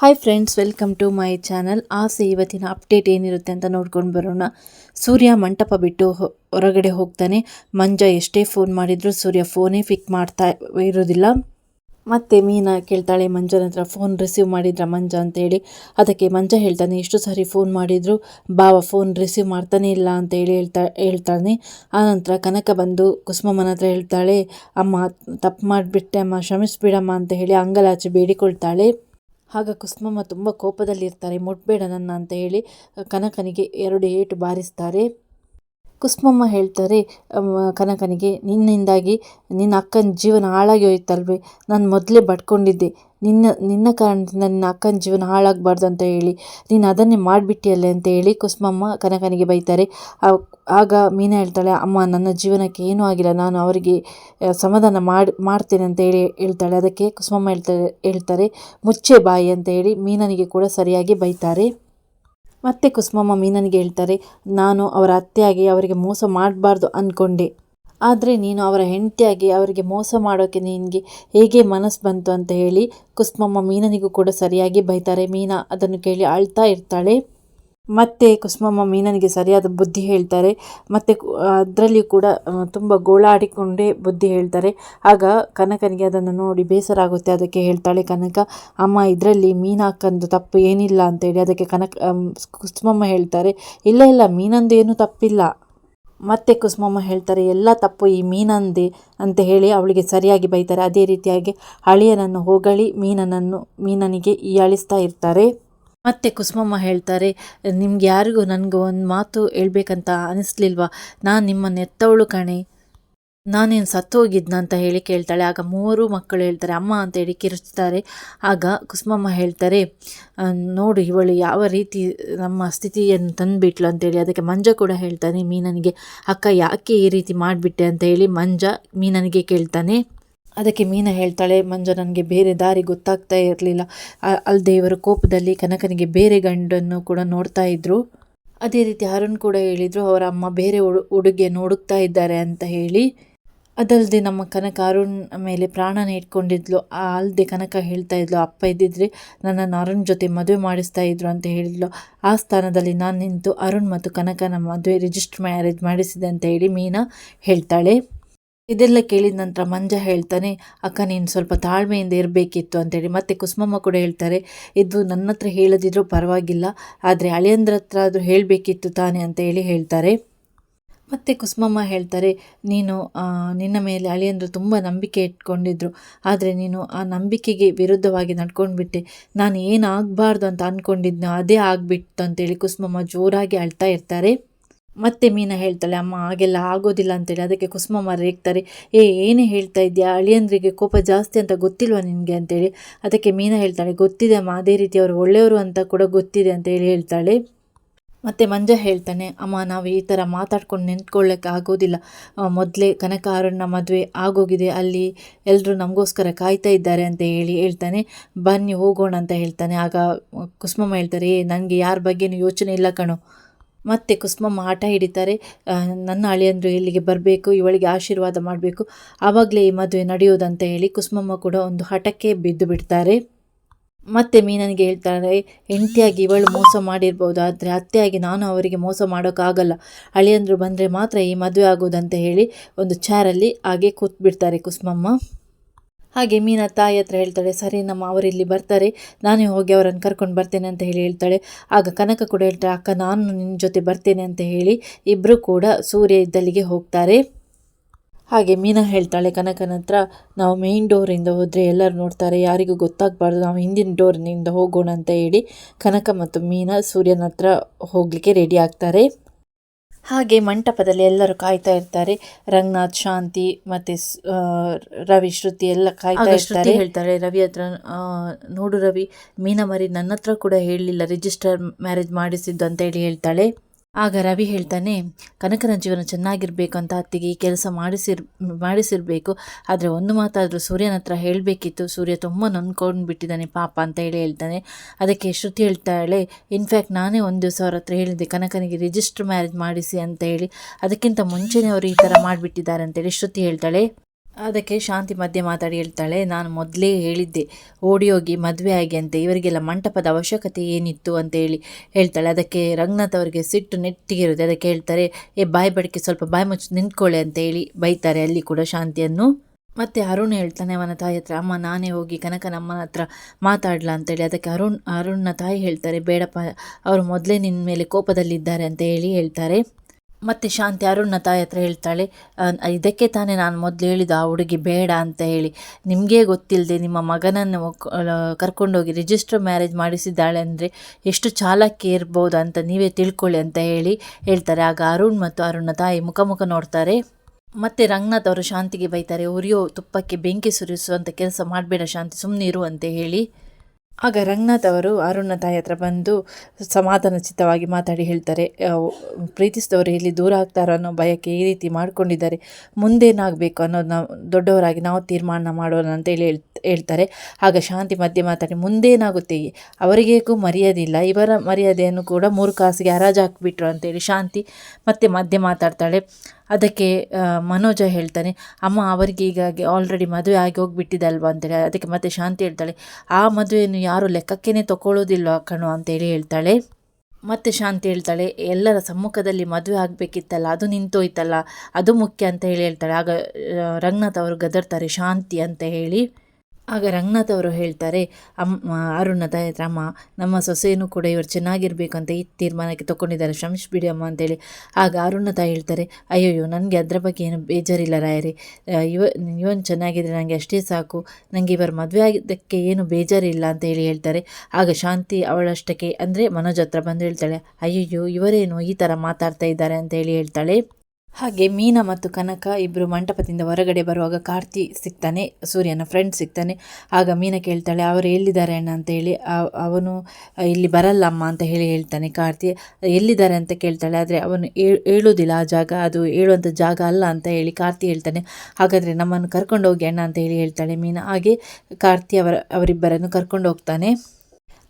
Hi friends welcome to my channel ಆಸೆ ಇವತ್ತಿನ update ಏನಿರುತ್ತೆ ಅಂತ ನೋಡ್ಕೊಂಡು ಬರೋಣ. ಸೂರ್ಯ ಮಂಟಪ ಬಿಟ್ಟು ಹೊರಗಡೆ ಹೋಗ್ತಾನೆ. ಮಂಜ ಎಷ್ಟೇ ಫೋನ್ ಮಾಡಿದರೂ ಸೂರ್ಯ ಫೋನೇ ಪಿಕ್ ಮಾಡ್ತಾ ಇರೋದಿಲ್ಲ. ಮತ್ತೆ ಮೀನಾ ಕೇಳ್ತಾಳೆ, ಮಂಜನ ಹತ್ರ ಫೋನ್ ರಿಸೀವ್ ಮಾಡಿದ್ರ ಮಂಜ? ಅಂತೇಳಿ ಅದಕ್ಕೆ ಮಂಜ ಹೇಳ್ತಾನೆ ಎಷ್ಟು ಸಾರಿ ಫೋನ್ ಮಾಡಿದ್ರು ಬಾವ ಫೋನ್ ರಿಸೀವ್ ಮಾಡ್ತಾನೆ ಇಲ್ಲ ಅಂತ ಹೇಳಿ ಹೇಳ್ತಾ, ಹೇಳ್ತಾನೆ. ಆನಂತರ ಕನಕ ಬಂದು ಕುಸುಮಮ್ಮನ ಹತ್ರ ಹೇಳ್ತಾಳೆ, ಅಮ್ಮ, ತಪ್ಪು ಮಾಡಿಬಿಟ್ಟೆ, ಅಮ್ಮ, ಕ್ಷಮಿಸ್ಬಿಡಮ್ಮ, ಅಂತ ಹೇಳಿ ಅಂಗಲಾಚೆ ಬೇಡಿಕೊಳ್ತಾಳೆ. ಆಗ ಕುಸುಮಮ್ಮ ತುಂಬ ಕೋಪದಲ್ಲಿರ್ತಾರೆ ಮುಟ್ಬೇಡ ನನ್ನ ಅಂತ ಹೇಳಿ ಕನಕನಿಗೆ ಎರಡು ಏಟು ಬಾರಿಸ್ತಾರೆ. ಕುಸುಮಮ್ಮ ಹೇಳ್ತಾರೆ ಕನಕನಿಗೆ, ನಿನ್ನಿಂದಾಗಿ ನಿನ್ನ ಅಕ್ಕನ ಜೀವನ ಹಾಳಾಗಿ ಹೋಯ್ತಲ್ವೇ? ನಾನು ಮೊದಲೇ ಬಡ್ಕೊಂಡಿದ್ದೆ. ನಿನ್ನ ನಿನ್ನ ಕಾರಣದಿಂದ ನಿನ್ನ ಅಕ್ಕನ ಜೀವನ ಹಾಳಾಗಬಾರ್ದು ಅಂತ ಹೇಳಿ. ನೀನು ಅದನ್ನೇ ಮಾಡಿಬಿಟ್ಟಿಯಲ್ಲೇ ಅಂತ ಹೇಳಿ ಕುಸುಮಮ್ಮ ಕನಕನಿಗೆ ಬೈತಾರೆ. ಆಗ ಮೀನಾ ಹೇಳ್ತಾಳೆ, ಅಮ್ಮ, ನನ್ನ ಜೀವನಕ್ಕೆ ಏನೂ ಆಗಿಲ್ಲ. ನಾನು ಅವರಿಗೆ ಸಮಾಧಾನ ಮಾಡಿ, ಮಾಡ್ತೇನೆ ಅಂತ ಹೇಳಿ, ಹೇಳ್ತಾಳೆ. ಅದಕ್ಕೆ ಕುಸುಮಮ್ಮ ಹೇಳ್ತಾರೆ ಹೇಳ್ತಾರೆ, ಮುಚ್ಚೆ ಬಾಯಿ ಅಂತ ಹೇಳಿ ಮೀನನಿಗೆ ಕೂಡ ಸರಿಯಾಗಿ ಬೈತಾರೆ. ಮತ್ತೆ ಕುಸುಮಮ್ಮ ಮೀನನಿಗೆ ಹೇಳ್ತಾರೆ, ನಾನು ಅವರ ಅತ್ತೆಯಾಗಿ ಅವರಿಗೆ ಮೋಸ ಮಾಡಬಾರ್ದು ಅಂದ್ಕೊಂಡೆ ಆದರೆ ನೀನು ಅವರ ಹೆಂಡತಿಯಾಗಿ ಅವರಿಗೆ ಮೋಸ ಮಾಡೋಕ್ಕೆ ನಿನಗೆ ಹೇಗೆ ಮನಸ್ಸು ಬಂತು ಅಂತ ಹೇಳಿ ಕುಸುಮಮ್ಮ ಮೀನನಿಗೂ ಕೂಡ ಸರಿಯಾಗಿ ಬೈತಾರೆ. ಮೀನಾ ಅದನ್ನು ಕೇಳಿ ಅಳ್ತಾ ಇರ್ತಾಳೆ. ಮತ್ತೆ ಕುಸುಮಮ್ಮ ಮೀನನಿಗೆ ಸರಿಯಾದ ಬುದ್ಧಿ ಹೇಳ್ತಾರೆ. ಮತ್ತು ಅದರಲ್ಲಿ ಕೂಡ ತುಂಬ ಗೋಳಾಡಿಕೊಂಡೇ ಬುದ್ಧಿ ಹೇಳ್ತಾರೆ. ಆಗ ಕನಕನಿಗೆ ಅದನ್ನು ನೋಡಿ ಬೇಸರ ಆಗುತ್ತೆ. ಅದಕ್ಕೆ ಹೇಳ್ತಾಳೆ, ಕನಕ, ಅಮ್ಮ, ಇದರಲ್ಲಿ ಮೀನು ಹಾಕಂದು ತಪ್ಪು ಏನಿಲ್ಲ ಅಂತೇಳಿ ಅದಕ್ಕೆ ಕನಕ ಕುಸುಮಮ್ಮ ಹೇಳ್ತಾರೆ, ಇಲ್ಲ ಇಲ್ಲ, ಮೀನಂದು ಏನೂ ತಪ್ಪಿಲ್ಲ. ಮತ್ತೆ ಕುಸುಮಮ್ಮ ಹೇಳ್ತಾರೆ, ಎಲ್ಲ ತಪ್ಪು ಈ ಮೀನಂದೆ ಅಂತ ಹೇಳಿ ಅವಳಿಗೆ ಸರಿಯಾಗಿ ಬೈತಾರೆ. ಅದೇ ರೀತಿಯಾಗಿ ಅಳಿಯನನ್ನು ಹೋಗಳಿ, ಮೀನನನ್ನು, ಮೀನನಿಗೆ ಹೀಯಾಳಿಸ್ತಾ ಇರ್ತಾರೆ. ಮತ್ತೆ ಕುಸುಮಮ್ಮ ಹೇಳ್ತಾರೆ, ನಿಮ್ಗೆ ಯಾರಿಗೂ ನನಗೆ ಒಂದು ಮಾತು ಹೇಳ್ಬೇಕಂತ ಅನಿಸ್ಲಿಲ್ವಾ? ನಾನು ನಿಮ್ಮನ್ನು ಎತ್ತವಳು ಕಣೆ. ನಾನೇನು ಸತ್ತೋಗಿದ್ನ ಅಂತ ಹೇಳಿ ಕೇಳ್ತಾಳೆ. ಆಗ ಮೂರು ಮಕ್ಕಳು ಹೇಳ್ತಾರೆ, ಅಮ್ಮ ಅಂತ ಹೇಳಿ ಕಿರುಚ್ತಾರೆ. ಆಗ ಕುಸುಮಮ್ಮ ಹೇಳ್ತಾರೆ ನೋಡು, ಇವಳು ಯಾವ ರೀತಿ ನಮ್ಮ ಸ್ಥಿತಿಯನ್ನು ತಂದುಬಿಟ್ಲು ಅಂತೇಳಿ ಅದಕ್ಕೆ ಮಂಜ ಕೂಡ ಹೇಳ್ತಾನೆ, ಮೀನನಿಗೆ, ಅಕ್ಕ, ಯಾಕೆ ಈ ರೀತಿ ಮಾಡಿಬಿಟ್ಟೆ? ಅಂತ ಹೇಳಿ ಮಂಜ ಮೀನನಿಗೆ ಕೇಳ್ತಾನೆ. ಅದಕ್ಕೆ ಮೀನ ಹೇಳ್ತಾಳೆ, ಮಂಜ, ನನಗೆ ಬೇರೆ ದಾರಿ ಗೊತ್ತಾಗ್ತಾ ಇರಲಿಲ್ಲ. ಅಲ್ಲದೆ ದೇವರ ಕೋಪದಲ್ಲಿ ಕನಕನಿಗೆ ಬೇರೆ ಗಂಡನ್ನು ಕೂಡ ನೋಡ್ತಾ ಇದ್ದರು ಅದೇ ರೀತಿ ಅರುಣ್ ಕೂಡ ಹೇಳಿದರು, ಅವರ ಅಮ್ಮ ಬೇರೆ ಉಡು ಹುಡುಗಿಯನ್ನು ಹುಡುಕ್ತಾ ಇದ್ದಾರೆ ಅಂತ ಹೇಳಿ. ಅದಲ್ಲದೆ ನಮ್ಮ ಕನಕ ಅರುಣ್ ಮೇಲೆ ಪ್ರಾಣನ ಇಟ್ಕೊಂಡಿದ್ಲು. ಅಲ್ಲದೆ ಕನಕ ಹೇಳ್ತಾ ಇದ್ಲು, ಅಪ್ಪ ಇದ್ದಿದ್ರೆ ನನ್ನನ್ನು ಅರುಣ್ ಜೊತೆ ಮದುವೆ ಮಾಡಿಸ್ತಾ ಇದ್ರು ಅಂತ ಹೇಳಿದ್ಲು. ಆ ಸ್ಥಾನದಲ್ಲಿ ನಾನು ನಿಂತು ಅರುಣ್ ಮತ್ತು ಕನಕನ ಮದುವೆ ರಿಜಿಸ್ಟರ್ ಮ್ಯಾರೇಜ್ ಮಾಡಿಸಿದೆ ಅಂತ ಹೇಳಿ ಮೀನಾ ಹೇಳ್ತಾಳೆ. ಇದೆಲ್ಲ ಕೇಳಿದ ನಂತರ ಮಂಜ ಹೇಳ್ತಾನೆ, ಅಕ್ಕ, ನೀನು ಸ್ವಲ್ಪ ತಾಳ್ಮೆಯಿಂದ ಇರಬೇಕಿತ್ತು ಅಂತೇಳಿ. ಮತ್ತೆ ಕುಸುಮಮ್ಮ ಕೂಡ ಹೇಳ್ತಾರೆ, ಇದು ನನ್ನ ಹತ್ರ ಹೇಳದಿದ್ರೂ ಪರವಾಗಿಲ್ಲ, ಆದರೆ ಅಳಿಯಂದ್ರ ಹತ್ರ ಆದರೂ ಹೇಳಬೇಕಿತ್ತು ತಾನೇ ಅಂತ ಹೇಳಿ ಹೇಳ್ತಾರೆ. ಮತ್ತೆ ಕುಸುಮಮ್ಮ ಹೇಳ್ತಾರೆ, ನೀನು ನಿನ್ನ ಮೇಲೆ ಅಳಿಯಂದ್ರು ತುಂಬ ನಂಬಿಕೆ ಇಟ್ಕೊಂಡಿದ್ರು, ಆದರೆ ನೀನು ಆ ನಂಬಿಕೆಗೆ ವಿರುದ್ಧವಾಗಿ ನಡ್ಕೊಂಡ್ಬಿಟ್ಟೆ. ನಾನು ಏನಾಗಬಾರ್ದು ಅಂತ ಅಂದ್ಕೊಂಡಿದ್ನೋ ಅದೇ ಆಗಿಬಿಟ್ಟು ಅಂತೇಳಿ ಕುಸುಮಮ್ಮ ಜೋರಾಗಿ ಅಳ್ತಾ ಇರ್ತಾರೆ. ಮತ್ತೆ ಮೀನಾ ಹೇಳ್ತಾಳೆ, ಅಮ್ಮ, ಹಾಗೆಲ್ಲ ಆಗೋದಿಲ್ಲ ಅಂತೇಳಿ, ಅದಕ್ಕೆ ಕುಸುಮಮ್ಮ ರೇಗ್ತಾರೆ. ಏ, ಏನೇ ಹೇಳ್ತಾ ಇದೆಯಾ? ಅಳಿಯಂದ್ರಿಗೆ ಕೋಪ ಜಾಸ್ತಿ ಅಂತ ಗೊತ್ತಿಲ್ವಾ ನಿನಗೆ? ಅಂತೇಳಿ. ಅದಕ್ಕೆ ಮೀನಾ ಹೇಳ್ತಾಳೆ, ಗೊತ್ತಿದೆ ಅಮ್ಮ, ಅದೇ ರೀತಿ ಅವರು ಒಳ್ಳೆಯವರು ಅಂತ ಕೂಡ ಗೊತ್ತಿದೆ ಅಂತ ಹೇಳಿ ಹೇಳ್ತಾಳೆ. ಮತ್ತು ಮಂಜ ಹೇಳ್ತಾನೆ, ಅಮ್ಮ, ನಾವು ಈ ಥರ ಮಾತಾಡ್ಕೊಂಡು ನಿಂತ್ಕೊಳ್ಳೋಕ್ಕೆ ಆಗೋದಿಲ್ಲ. ಮೊದಲೇ ಕನಕ ಅರುಣ್ನ ಮದುವೆ ಆಗೋಗಿದೆ, ಅಲ್ಲಿ ಎಲ್ಲರೂ ನಮಗೋಸ್ಕರ ಕಾಯ್ತಾ ಇದ್ದಾರೆ ಅಂತ ಹೇಳಿ ಹೇಳ್ತಾನೆ. ಬನ್ನಿ, ಹೋಗೋಣ ಅಂತ ಹೇಳ್ತಾನೆ. ಆಗ ಕುಸುಮಮ್ಮ ಹೇಳ್ತಾರೆ ನನಗೆ ಯಾರ ಬಗ್ಗೆನೂ ಯೋಚನೆ ಇಲ್ಲ ಕಣೋ. ಮತ್ತೆ ಕುಸುಮಮ್ಮ ಆಟ ಹಿಡಿತಾರೆ. ನನ್ನ ಅಳಿಯಂದರು ಇಲ್ಲಿಗೆ ಬರಬೇಕು, ಇವಳಿಗೆ ಆಶೀರ್ವಾದ ಮಾಡಬೇಕು. ಆವಾಗಲೇ ಈ ಮದುವೆ ನಡೆಯೋದಂತ ಹೇಳಿ ಕುಸುಮಮ್ಮ ಕೂಡ ಒಂದು ಹಠಕ್ಕೆ ಬಿದ್ದು ಬಿಡ್ತಾರೆ. ಮತ್ತೆ ಮೀನನಿಗೆ ಹೇಳ್ತಾರೆ, ಹೆಂಡತಿಯಾಗಿ ಇವಳು ಮೋಸ ಮಾಡಿರ್ಬೋದು, ಆದರೆ ಅತ್ತೆಯಾಗಿ ನಾನು ಅವರಿಗೆ ಮೋಸ ಮಾಡೋಕ್ಕಾಗಲ್ಲ. ಅಳಿಯಂದರು ಬಂದರೆ ಮಾತ್ರ ಈ ಮದುವೆ ಆಗೋದಂತ ಹೇಳಿ ಒಂದು ಚಾರಲ್ಲಿ ಹಾಗೆ ಕೂತ್ಬಿಡ್ತಾರೆ ಕುಸುಮಮ್ಮ. ಹಾಗೆ ಮೀನಾ ತಾಯಿ ಹತ್ರ ಹೇಳ್ತಾಳೆ, ಸರಿ ನಮ್ಮ ಇಲ್ಲಿ ಬರ್ತಾರೆ, ನಾನೇ ಹೋಗಿ ಅವರನ್ನು ಕರ್ಕೊಂಡು ಬರ್ತೇನೆ ಅಂತ ಹೇಳಿ ಹೇಳ್ತಾಳೆ. ಆಗ ಕನಕ ಕೂಡ ಹೇಳ್ತಾಳೆ, ಅಕ್ಕ, ನಾನು ನಿನ್ನ ಜೊತೆ ಬರ್ತೇನೆ ಅಂತ ಹೇಳಿ ಇಬ್ಬರು ಕೂಡ ಸೂರ್ಯ ಇದ್ದಲ್ಲಿಗೆ ಹೋಗ್ತಾರೆ. ಹಾಗೆ ಮೀನಾ ಹೇಳ್ತಾಳೆ, ಕನಕನ ಹತ್ರ ನಾವು ಮೇನ್ ಡೋರಿಂದ ಹೋದರೆ ಎಲ್ಲರೂ ನೋಡ್ತಾರೆ, ಯಾರಿಗೂ ಗೊತ್ತಾಗಬಾರ್ದು, ನಾವು ಹಿಂದಿನ ಡೋರ್ನಿಂದ ಹೋಗೋಣ ಅಂತ ಹೇಳಿ ಕನಕ ಮತ್ತು ಮೀನಾ ಸೂರ್ಯನ ಹತ್ರ ಹೋಗಲಿಕ್ಕೆ ರೆಡಿ ಆಗ್ತಾರೆ. ಹಾಗೆ ಮಂಟಪದಲ್ಲಿ ಎಲ್ಲರೂ ಕಾಯ್ತಾ ಇರ್ತಾರೆ. ರಂಗನಾಥ್ ಶಾಂತಿ ಮತ್ತೆ ರವಿ ಶ್ರುತಿ ಎಲ್ಲ ಕಾಯ್ತಾ ಇರ್ತಾರೆ. ಹೇಳ್ತಾರೆ ರವಿ ಹತ್ರ ನೋಡು ರವಿ ಮೀನಾ ಮರಿ ನನ್ನ ಹತ್ರ ಕೂಡ ಹೇಳಲಿಲ್ಲ ರಿಜಿಸ್ಟರ್ ಮ್ಯಾರೇಜ್ ಮಾಡಿಸಿದ್ದು ಅಂತ ಹೇಳಿ ಹೇಳ್ತಾಳೆ. ಆಗ ರವಿ ಹೇಳ್ತಾನೆ, ಕನಕನ ಜೀವನ ಚೆನ್ನಾಗಿರಬೇಕು ಅಂತ ಅತ್ತಿಗೆ ಈ ಕೆಲಸ ಮಾಡಿಸಿರ್, ಮಾಡಿಸಿರಬೇಕು. ಆದರೆ ಒಂದು ಮಾತಾದರೂ ಸೂರ್ಯನ ಹತ್ರ ಹೇಳಬೇಕಿತ್ತು. ಸೂರ್ಯ ತುಂಬ ನೊಂದ್ಕೊಂಡು ಬಿಟ್ಟಿದ್ದಾನೆ ಪಾಪ ಅಂತ ಹೇಳಿ ಹೇಳ್ತಾನೆ. ಅದಕ್ಕೆ ಶ್ರುತಿ ಹೇಳ್ತಾಳೆ ಇನ್ಫ್ಯಾಕ್ಟ್ ನಾನೇ ಒಂದು ದಿವಸ ಅವ್ರ ಹತ್ರ ಹೇಳಿದ್ದೆ, ಕನಕನಿಗೆ ರಿಜಿಸ್ಟರ್ ಮ್ಯಾರೇಜ್ ಮಾಡಿಸಿ ಅಂತ ಹೇಳಿ. ಅದಕ್ಕಿಂತ ಮುಂಚೆನೇ ಅವರು ಈ ಥರ ಮಾಡಿಬಿಟ್ಟಿದ್ದಾರೆ ಅಂತೇಳಿ ಶ್ರುತಿ ಹೇಳ್ತಾಳೆ. ಅದಕ್ಕೆ ಶಾಂತಿ ಮಧ್ಯೆ ಮಾತಾಡಿ ಹೇಳ್ತಾಳೆ, ನಾನು ಮೊದಲೇ ಹೇಳಿದ್ದೆ ಓಡಿ ಹೋಗಿ ಮದುವೆ ಆಗಿ ಅಂತ, ಇವರಿಗೆಲ್ಲ ಮಂಟಪದ ಅವಶ್ಯಕತೆ ಏನಿತ್ತು ಅಂತ ಹೇಳಿ, ಹೇಳ್ತಾಳೆ. ಅದಕ್ಕೆ ರಂಗನಾಥ್ ಅವರಿಗೆ ಸಿಟ್ಟು ನೆಟ್ಟಿಗಿರುತ್ತೆ. ಅದಕ್ಕೆ ಹೇಳ್ತಾರೆ, ಏ, ಬಾಯಿ ಬಡಿಕೆ ಸ್ವಲ್ಪ ಬಾಯಿ ಮುಚ್ಚಿ ನಿಂತ್ಕೊಳ್ಳಿ ಅಂತ ಹೇಳಿ, ಬೈತಾರೆ. ಅಲ್ಲಿ ಕೂಡ ಶಾಂತಿಯನ್ನು. ಮತ್ತೆ ಅರುಣ್ ಹೇಳ್ತಾನೆ, ಅವನ ತಾಯಿ ಹತ್ರ, ಅಮ್ಮ, ನಾನೇ ಹೋಗಿ ಕನಕನಮ್ಮನ ಹತ್ರ ಮಾತಾಡ್ಲಾ ಅಂತೇಳಿ ಅದಕ್ಕೆ ಅರುಣ್, ಅರುಣ್ನ ತಾಯಿ ಹೇಳ್ತಾರೆ, ಬೇಡಪ್ಪ, ಅವರು ಮೊದಲೇ ನಿನ್ನ ಮೇಲೆ ಕೋಪದಲ್ಲಿದ್ದಾರೆ ಅಂತ ಹೇಳಿ ಹೇಳ್ತಾರೆ. ಮತ್ತೆ ಶಾಂತಿ ಅರುಣ್ನ ತಾಯಿ ಹತ್ರ ಹೇಳ್ತಾಳೆ ಇದಕ್ಕೆ ತಾನೇ ನಾನು ಮೊದಲು ಹೇಳಿದ ಆ ಹುಡುಗಿ ಬೇಡ ಅಂತ ಹೇಳಿ. ನಿಮಗೇ ಗೊತ್ತಿಲ್ಲದೆ ನಿಮ್ಮ ಮಗನನ್ನು ಕರ್ಕೊಂಡೋಗಿ ರಿಜಿಸ್ಟರ್ ಮ್ಯಾರೇಜ್ ಮಾಡಿಸಿದ್ದಾಳೆ ಅಂದರೆ ಎಷ್ಟು ಚಾಲಕ್ಕೆ ಇರ್ಬೋದು ಅಂತ ನೀವೇ ತಿಳ್ಕೊಳ್ಳಿ ಅಂತ ಹೇಳಿ ಹೇಳ್ತಾರೆ. ಆಗ ಅರುಣ್ ಮತ್ತು ಅರುಣ್ನ ತಾಯಿ ಮುಖ ಮುಖ ನೋಡ್ತಾರೆ. ಮತ್ತೆ ರಂಗನಾಥ್ ಅವರು ಶಾಂತಿಗೆ ಬೈತಾರೆ, ಉರಿಯೋ ತುಪ್ಪಕ್ಕೆ ಬೆಂಕಿ ಸುರಿಸುವಂಥ ಕೆಲಸ ಮಾಡಬೇಡ ಶಾಂತಿ ಸುಮ್ಮನೆ ಇರು ಅಂತ ಹೇಳಿ. ಆಗ ರಂಗನಾಥ್ ಅವರು ಅರುಣ್ನ ತಾಯಿ ಹತ್ರ ಬಂದು ಸಮಾಧಾನ ಚಿತ್ತವಾಗಿ ಮಾತಾಡಿ ಹೇಳ್ತಾರೆ ಪ್ರೀತಿಸಿದವರು ಇಲ್ಲಿ ದೂರ ಆಗ್ತಾರೋ ಅನ್ನೋ ಭಯಕ್ಕೆ ಈ ರೀತಿ ಮಾಡ್ಕೊಂಡಿದ್ದಾರೆ. ಮುಂದೇನಾಗಬೇಕು ಅನ್ನೋದು ನಾವು, ದೊಡ್ಡವರಾಗಿ ನಾವು ತೀರ್ಮಾನ ಮಾಡೋಣ ಅಂತೇಳಿ ಹೇಳ್ ಹೇಳ್ತಾರೆ. ಆಗ ಶಾಂತಿ ಮಧ್ಯೆ ಮಾತಾಡಿ, ಮುಂದೇನಾಗುತ್ತೆ? ಅವರಿಗೇಕೂ ಮರ್ಯಾದೆ ಇಲ್ಲ. ಇವರ ಮರ್ಯಾದೆಯನ್ನು ಕೂಡ ಮೂರು ಕಾಸಿಗೆ ಹರಾಜು ಹಾಕಿಬಿಟ್ರು ಅಂತೇಳಿ ಶಾಂತಿ ಮತ್ತೆ ಮಧ್ಯೆ ಮಾತಾಡ್ತಾಳೆ. ಅದಕ್ಕೆ ಮನೋಜ ಹೇಳ್ತಾನೆ, ಅಮ್ಮ, ಅವರಿಗೆ ಈಗಾಗಿ ಆಲ್ರೆಡಿ ಮದುವೆ ಆಗಿ ಹೋಗ್ಬಿಟ್ಟಿದೆ ಅಂತೇಳಿ. ಅದಕ್ಕೆ ಮತ್ತೆ ಶಾಂತಿ ಹೇಳ್ತಾಳೆ, ಆ ಮದುವೆಯನ್ನು ಯಾರು ಲೆಕ್ಕಕ್ಕೇ ತಗೊಳ್ಳೋದಿಲ್ಲ ಕಣು? ಅಂತೇಳಿ ಹೇಳ್ತಾಳೆ. ಮತ್ತೆ ಶಾಂತಿ ಹೇಳ್ತಾಳೆ, ಎಲ್ಲರ ಸಮ್ಮುಖದಲ್ಲಿ ಮದುವೆ ಆಗಬೇಕಿತ್ತಲ್ಲ, ಅದು ನಿಂತೋಯ್ತಲ್ಲ, ಅದು ಮುಖ್ಯ ಅಂತ ಹೇಳಿ ಹೇಳ್ತಾಳೆ. ಆಗ ರಂಗನಾಥ್ ಅವರು ಗದರ್ತಾರೆ ಶಾಂತಿ ಅಂತ ಹೇಳಿ. ಆಗ ರಂಗನಾಥ್ ಅವರು ಹೇಳ್ತಾರೆ ಅಮ್ಮ ಅರುಣ ತಾಯಿ ಅಮ್ಮ ನಮ್ಮ ಸೊಸೆಯೂ ಕೂಡ ಇವರು ಚೆನ್ನಾಗಿರ್ಬೇಕು ಅಂತ ಈ ತೀರ್ಮಾನಕ್ಕೆ ತಗೊಂಡಿದ್ದಾರೆ ಶ್ರಮಿಸ್ಬಿಡಿ ಅಮ್ಮ ಅಂತೇಳಿ. ಆಗ ಅರುಣ ತಾಯಿ ಹೇಳ್ತಾರೆ, ಅಯ್ಯಯ್ಯೋ, ನನಗೆ ಅದರ ಬಗ್ಗೆ ಏನು ಬೇಜಾರಿಲ್ಲ ರಾಯರಿ. ಇವ ಇವನು ಚೆನ್ನಾಗಿದ್ರೆ ನನಗೆ ಅಷ್ಟೇ ಸಾಕು. ನನಗೆ ಇವರು ಮದುವೆ ಆಗಿದ್ದಕ್ಕೆ ಏನು ಬೇಜಾರಿಲ್ಲ ಅಂತ ಹೇಳಿ ಹೇಳ್ತಾರೆ. ಆಗ ಶಾಂತಿ ಅವಳಷ್ಟಕ್ಕೆ, ಅಂದರೆ ಮನೋಜ್ ಹತ್ರ ಬಂದು ಹೇಳ್ತಾಳೆ, ಅಯ್ಯಯ್ಯೋ, ಇವರೇನು ಈ ಥರ ಮಾತಾಡ್ತಾ ಇದ್ದಾರೆ ಅಂತ ಹೇಳಿ ಹೇಳ್ತಾಳೆ. ಹಾಗೆ ಮೀನಾ ಮತ್ತು ಕನಕ ಇಬ್ಬರು ಮಂಟಪದಿಂದ ಹೊರಗಡೆ ಬರುವಾಗ ಕಾರ್ತಿ ಸಿಗ್ತಾನೆ, ಸೂರ್ಯನ ಫ್ರೆಂಡ್ ಸಿಗ್ತಾನೆ. ಆಗ ಮೀನಾ ಕೇಳ್ತಾಳೆ, ಅವರು ಎಲ್ಲಿದ್ದಾರೆ ಅಣ್ಣ? ಅಂತ ಹೇಳಿ ಅವನು ಇಲ್ಲಿ ಬರಲ್ಲ ಅಮ್ಮ, ಅಂತ ಹೇಳಿ ಹೇಳ್ತಾನೆ ಕಾರ್ತಿ. ಎಲ್ಲಿದ್ದಾರೆ? ಅಂತ ಕೇಳ್ತಾಳೆ, ಆದರೆ ಅವನು ಹೇಳೋದಿಲ್ಲ ಆ ಜಾಗ, ಅದು ಹೇಳುವಂಥ ಜಾಗ ಅಲ್ಲ, ಅಂತ ಹೇಳಿ ಕಾರ್ತಿ ಹೇಳ್ತಾನೆ. ಹಾಗಾದರೆ ನಮ್ಮನ್ನು ಕರ್ಕೊಂಡು ಹೋಗಿ ಅಣ್ಣ ಅಂತ ಹೇಳಿ ಹೇಳ್ತಾಳೆ ಮೀನಾ. ಹಾಗೆ ಕಾರ್ತಿ ಅವರ, ಅವರಿಬ್ಬರನ್ನು ಕರ್ಕೊಂಡು ಹೋಗ್ತಾನೆ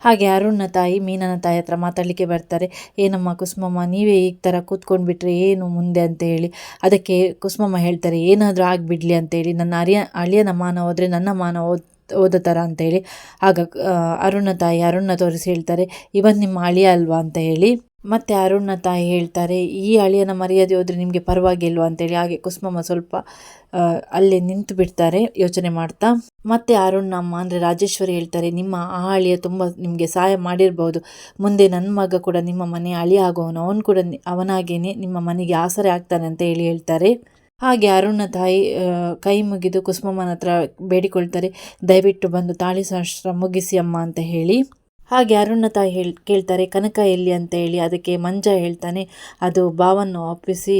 ಹಾಗೆ ಅರುಣ್ನ ತಾಯಿ ಮೀನನ ತಾಯಿ ಹತ್ರ ಮಾತಾಡಲಿಕ್ಕೆ ಬರ್ತಾರೆ. ಏನಮ್ಮ ಕುಸುಮಮ್ಮ, ನೀವೇ ಈ ಥರ ಕೂತ್ಕೊಂಡು ಬಿಟ್ಟರೆ ಏನು ಮುಂದೆ ಅಂತ ಹೇಳಿ. ಅದಕ್ಕೆ ಕುಸುಮಮ್ಮ ಹೇಳ್ತಾರೆ, ಏನಾದರೂ ಆಗಿಬಿಡ್ಲಿ ಅಂತೇಳಿ ನನ್ನ ಅರಿಯ, ಅಳಿಯನ ಮಾನ ಹೋದರೆ ನನ್ನ ಮಾನ ಓದ್ ಓದೋ ಥರ ಅಂತೇಳಿ ಆಗ ಅರುಣ ತಾಯಿ ಅರುಣ್ನ ತೋರಿಸಿ ಹೇಳ್ತಾರೆ, ಇವನ್ ನಿಮ್ಮ ಅಳಿಯ ಅಲ್ವಾ? ಅಂತ ಹೇಳಿ. ಮತ್ತೆ ಅರುಣ್ನ ತಾಯಿ ಹೇಳ್ತಾರೆ, ಈ ಅಳಿಯನ ಮರ್ಯಾದೆ ಹೋದರೆ ನಿಮಗೆ ಪರವಾಗಿಲ್ವಾ ಅಂತೇಳಿ. ಹಾಗೆ ಕುಸುಮಮ್ಮ ಸ್ವಲ್ಪ ಅಲ್ಲೇ ನಿಂತು ಬಿಡ್ತಾರೆ, ಯೋಚನೆ ಮಾಡ್ತಾ. ಮತ್ತೆ ಅರುಣ್ ಅಮ್ಮ ಅಂದರೆ ರಾಜೇಶ್ವರಿ ಹೇಳ್ತಾರೆ, ನಿಮ್ಮ ಆ ಅಳಿಯ ತುಂಬ ನಿಮಗೆ ಸಹಾಯ ಮಾಡಿರ್ಬೋದು. ಮುಂದೆ ನನ್ನ ಮಗ ಕೂಡ ನಿಮ್ಮ ಮನೆ ಅಳಿ ಆಗೋವನು ಅವನು ಕೂಡ ಅವನಾಗೇನೆ ನಿಮ್ಮ ಮನೆಗೆ ಆಸರೆ ಆಗ್ತಾನೆ ಅಂತ ಹೇಳಿ ಹೇಳ್ತಾರೆ. ಹಾಗೆ ಅರುಣ್ನ ತಾಯಿ ಕೈ ಮುಗಿದು ಕುಸುಮಮ್ಮನ ಹತ್ರ ಬೇಡಿಕೊಳ್ತಾರೆ, ದಯವಿಟ್ಟು ಬಂದು ತಾಳಿ ಶಾಸ್ತ್ರ ಮುಗಿಸಿ ಅಮ್ಮ ಅಂತ ಹೇಳಿ. ಹಾಗೆ ಅರುಣ ತಾಯಿ ಹೇಳ್, ಕೇಳ್ತಾರೆ, ಕನಕ ಎಲ್ಲಿ ಅಂತ ಹೇಳಿ ಅದಕ್ಕೆ ಮಂಜ ಹೇಳ್ತಾನೆ, ಅದು ಬಾವನ್ನು ಒಪ್ಪಿಸಿ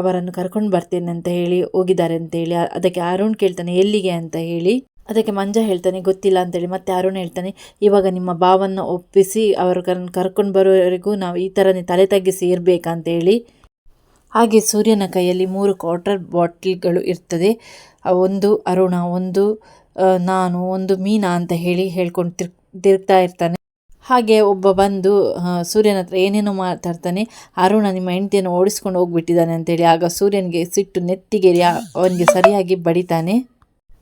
ಅವರನ್ನು ಕರ್ಕೊಂಡು ಬರ್ತೇನೆ ಅಂತ ಹೇಳಿ ಹೋಗಿದ್ದಾರೆ ಅಂತ ಹೇಳಿ ಅದಕ್ಕೆ ಅರುಣ್ ಕೇಳ್ತಾನೆ, ಎಲ್ಲಿಗೆ ಅಂತ ಹೇಳಿ. ಅದಕ್ಕೆ ಮಂಜ ಹೇಳ್ತಾನೆ, ಗೊತ್ತಿಲ್ಲ ಅಂತೇಳಿ ಮತ್ತೆ ಅರುಣ್ ಹೇಳ್ತಾನೆ, ಇವಾಗ ನಿಮ್ಮ ಬಾವನ್ನು ಒಪ್ಪಿಸಿ, ಅವರು ಕರ್, ಕರ್ಕೊಂಡು ಬರೋವರೆಗೂ ನಾವು ಈ ಥರನೇ ತಲೆ ತಗ್ಗಿಸಿ ಇರಬೇಕಂತೇಳಿ ಹಾಗೆ ಸೂರ್ಯನ ಕೈಯಲ್ಲಿ ಮೂರು ಕ್ವಾರ್ಟರ್ ಬಾಟ್ಲ್ಗಳು ಇರ್ತದೆ ಒಂದು ಅರುಣ, ಒಂದು ನಾನು, ಒಂದು ಮೀನಾ ಅಂತ ಹೇಳಿ ಹೇಳ್ಕೊಂಡು ತಿರ್ ತಿರುಗ್ತಾ ಇರ್ತಾನೆ. ಹಾಗೆ ಒಬ್ಬ ಬಂದು ಸೂರ್ಯನ ಹತ್ರ ಏನೇನೋ ಮಾತಾಡ್ತಾನೆ. ಅರುಣ ನಿಮ್ಮ ಹೆಂಡತಿಯನ್ನು ಓಡಿಸ್ಕೊಂಡು ಹೋಗ್ಬಿಟ್ಟಿದ್ದಾನೆ ಅಂತೇಳಿ. ಆಗ ಸೂರ್ಯನಿಗೆ ಸಿಟ್ಟು ನೆತ್ತಿಗೇರಿ ಅವನಿಗೆ ಸರಿಯಾಗಿ ಬಡಿತಾನೆ.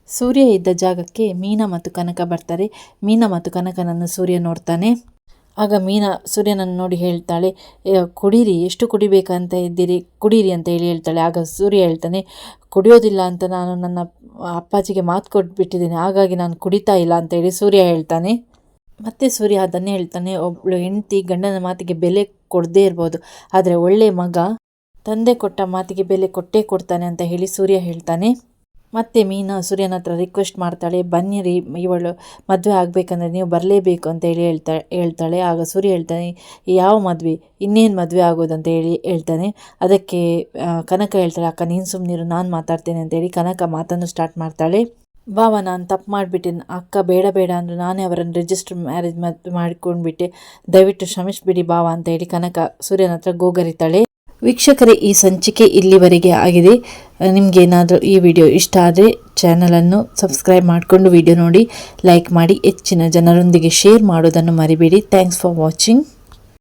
ಸೂರ್ಯ ಇದ್ದ ಜಾಗಕ್ಕೆ ಮೀನಾ ಮತ್ತು ಕನಕ ಬರ್ತಾರೆ. ಮೀನಾ ಮತ್ತು ಕನಕನನ್ನು ಸೂರ್ಯ ನೋಡ್ತಾನೆ. ಆಗ ಮೀನಾ ಸೂರ್ಯನನ್ನು ನೋಡಿ ಹೇಳ್ತಾಳೆ "ಏ, ಕುಡೀರಿ ಎಷ್ಟು ಕುಡಿಬೇಕಂತ ಇದ್ದೀರಿ? ಕುಡೀರಿ ಅಂತ ಹೇಳಿ ಹೇಳ್ತಾಳೆ. ಆಗ ಸೂರ್ಯ ಹೇಳ್ತಾನೆ ಕುಡಿಯೋದಿಲ್ಲ ಅಂತ ನಾನು ನನ್ನ ಅಪ್ಪಾಜಿಗೆ ಮಾತು ಕೊಟ್ಬಿಟ್ಟಿದ್ದೀನಿ. ಹಾಗಾಗಿ ನಾನು ಕುಡಿತಾ ಇಲ್ಲ ಅಂತೇಳಿ ಸೂರ್ಯ ಹೇಳ್ತಾನೆ. ಮತ್ತೆ ಸೂರ್ಯ ಅದನ್ನೇ ಹೇಳ್ತಾನೆ ಒಬ್ಬಳು ಹೆಂಡತಿ ಗಂಡನ ಮಾತಿಗೆ ಬೆಲೆ ಕೊಡದೇ ಇರ್ಬೋದು. ಆದರೆ ಒಳ್ಳೆ ಮಗ ತಂದೆ ಕೊಟ್ಟ ಮಾತಿಗೆ ಬೆಲೆ ಕೊಟ್ಟೇ ಕೊಡ್ತಾನೆ ಅಂತ ಹೇಳಿ ಸೂರ್ಯ ಹೇಳ್ತಾನೆ. ಮತ್ತೆ ಮೀನಾ ಸೂರ್ಯನ ಹತ್ರ ರಿಕ್ವೆಸ್ಟ್ ಮಾಡ್ತಾಳೆ ಬನ್ನಿರಿ ಇವಳು ಮದುವೆ ಆಗಬೇಕಂದ್ರೆ ನೀವು ಬರಲೇಬೇಕು ಅಂತ ಹೇಳಿ ಹೇಳ್ತಾ, ಹೇಳ್ತಾಳೆ. ಆಗ ಸೂರ್ಯ ಹೇಳ್ತಾನೆ, ಯಾವ ಮದುವೆ? ಇನ್ನೇನು ಮದುವೆ ಆಗೋದಂತ ಹೇಳಿ ಹೇಳ್ತಾನೆ. ಅದಕ್ಕೆ ಕನಕ ಹೇಳ್ತಾಳೆ, ಅಕ್ಕ, ನೀನು ಸುಮ್ಮನಿರು ನಾನು ಮಾತಾಡ್ತೇನೆ ಅಂತೇಳಿ ಕನಕ ಮಾತನ್ನು ಸ್ಟಾರ್ಟ್ ಮಾಡ್ತಾಳೆ. ಬಾವ ನಾನು ತಪ್ಪು ಮಾಡಿಬಿಟ್ಟೆ ಅಕ್ಕ ಬೇಡ ಬೇಡ ಅಂದರು. ನಾನೇ ಅವರನ್ನು ರಿಜಿಸ್ಟರ್ ಮ್ಯಾರೇಜ್ ಮದುವೆ ಮಾಡಿಕೊಂಡ್ಬಿಟ್ಟೆ. ದಯವಿಟ್ಟು ಶ್ರಮಿಸಿಬಿಡಿ ಬಾವ ಅಂತ ಹೇಳಿ ಕನಕ ಸೂರ್ಯನ ಹತ್ರ ಗೋಗರಿತಾಳೆ. ವೀಕ್ಷಕರೇ, ಈ ಸಂಚಿಕೆ ಇಲ್ಲಿವರೆಗೆ ಆಗಿದೆ. ನಿಮಗೇನಾದರೂ ಈ ವಿಡಿಯೋ ಇಷ್ಟ ಆದರೆ ಚಾನಲನ್ನು ಸಬ್ಸ್ಕ್ರೈಬ್ ಮಾಡಿಕೊಂಡು ವಿಡಿಯೋ ನೋಡಿ ಲೈಕ್ ಮಾಡಿ, ಹೆಚ್ಚಿನ ಜನರೊಂದಿಗೆ ಶೇರ್ ಮಾಡೋದನ್ನು ಮರಿಬೇಡಿ. Thanks for watching